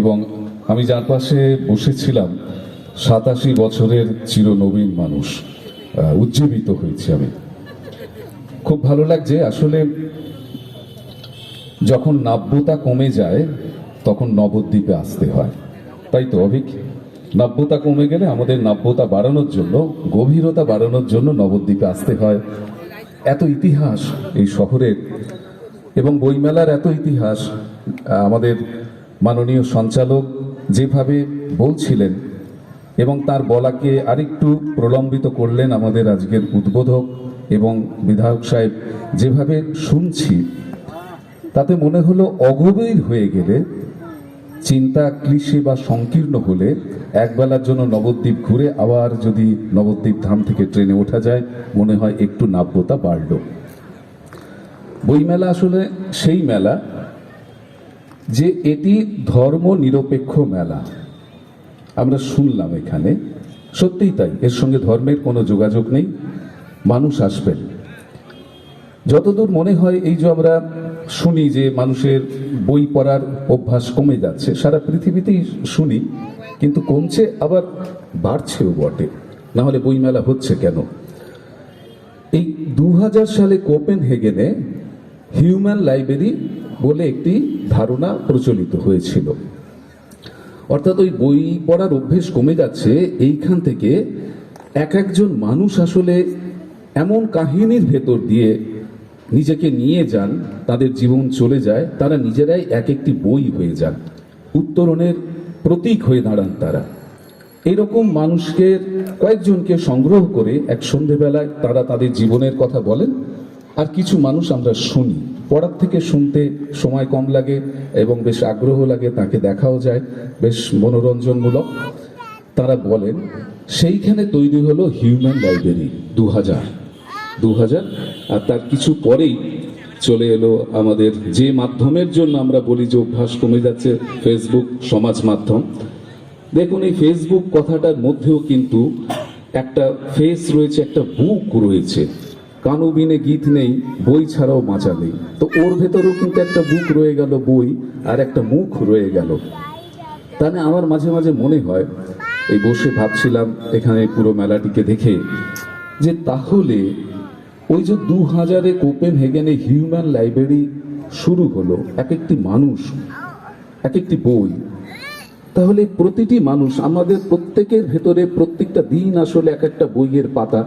এবং আমি যার পাশে বসেছিলাম, সাতাশি বছরের চিরনবীন মানুষ উজ্জীবিত হয়েছি আমি। খুব ভালো লাগছে, আসলে যখন নাব্যতা কমে যায়, তখন নবদ্বীপে আসতে হয়। তাই তো, অভিক? নাব্যতা কমে গেলে আমাদের নাব্যতা বাড়ানোর জন্য, গভীরতা বাড়ানোর জন্য নবদ্বীপে আসতে হয়। এত ইতিহাস এই শহরের, এবং বইমেলার এত ইতিহাস আমাদের মাননীয় সঞ্চালক যেভাবে বলছিলেন এবং তার বলাকে আরেকটু প্রলম্বিত করলেন আমাদের আজকের উদ্বোধক এবং বিধায়ক সাহেব, যেভাবে শুনছি, তাতে মনে হলো অগভীর হয়ে গেলে চিন্তা ক্লিশে বা সংকীর্ণ হলে একবেলার জন্য নবদ্বীপ ঘুরে আবার যদি নবদ্বীপ ধাম থেকে ট্রেনে ওঠা যায়, মনে হয় একটু নাব্যতা বাড়ল। বইমেলা আসলে সেই মেলা যে এটি ধর্ম নিরপেক্ষ মেলা। আমরা শুনলাম এখানে, সত্যিই তাই, এর সঙ্গে ধর্মের কোনো যোগাযোগ নেই, মানুষ আসবেন। যতদূর মনে হয়, এই যে আমরা শুনি যে মানুষের বই পড়ার অভ্যাস কমে যাচ্ছে, সারা পৃথিবীতেই শুনি, কিন্তু কমছে, আবার বাড়ছেও বটে। না হলে বইমেলা হচ্ছে কেন? এই দু হাজার সালে কোপেন হেগেনে হিউম্যান লাইব্রেরি বলে একটি ধারণা প্রচলিত হয়েছিল। অর্থাৎ ওই বই পড়ার অভ্যেস কমে যাচ্ছে, এইখান থেকে এক একজন মানুষ আসলে এমন কাহিনীর ভেতর দিয়ে নিজেকে নিয়ে যান, তাদের জীবন চলে যায়, তারা নিজেরাই এক একটি বই হয়ে যান, উত্তরণের প্রতীক হয়ে দাঁড়ান তারা। এরকম মানুষকে কয়েকজনকে সংগ্রহ করে এক সন্ধেবেলায় তারা তাদের জীবনের কথা বলেন, আর কিছু মানুষ আমরা শুনি। পড়ার থেকে শুনতে সময় কম লাগে এবং বেশ আগ্রহ লাগে তাকে দেখাও যায়, বেশ মনোরঞ্জনমূলক। তারা বলেন, সেইখানে তৈরি হলো হিউম্যান লাইব্রেরি দু হাজার দু হাজার আর তার কিছু পরেই চলে এলো আমাদের যে মাধ্যমের জন্য আমরা বলি যে অভ্যাস কমে যাচ্ছে, ফেসবুক সমাজ মাধ্যম। দেখুন, এই ফেসবুক কথাটার মধ্যেও কিন্তু একটা ফেস রয়েছে, একটা বুক রয়েছে। কানুবিনে গীত নেই, বই ছাড়াও বাঁচা নেই। তো ওর ভেতরেও কিন্তু একটা বুক রয়ে গেল বই, আর একটা মুখ রয়ে গেল। তাহলে আমার মাঝে মাঝে মনে হয়, এই বসে ভাবছিলাম এখানে পুরো মেলাটিকে দেখে, যে তাহলে ওই যে দু হাজারে কোপেন হেগেনে হিউম্যান লাইব্রেরি শুরু হলো এক একটি মানুষ এক একটি বই। তাহলে প্রতিটি মানুষ, আমাদের প্রত্যেকের ভেতরে প্রত্যেকটা দিন আসলে এক একটা বইয়ের পাতা।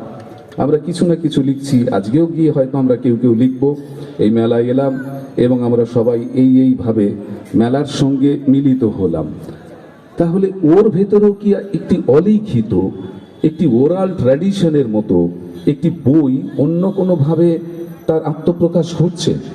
আমরা কিছু না কিছু লিখছি। আজকেও গিয়ে হয়তো আমরা কেউ কেউ লিখব। এই মেলায় এলাম এবং আমরা সবাই এই এইভাবে মেলার সঙ্গে মিলিত হলাম। তাহলে ওর ভেতরেও কি একটি অলিখিত, একটি ওরাল ট্র্যাডিশনের মতো একটি বই অন্য কোনোভাবে তার আত্মপ্রকাশ ঘটছে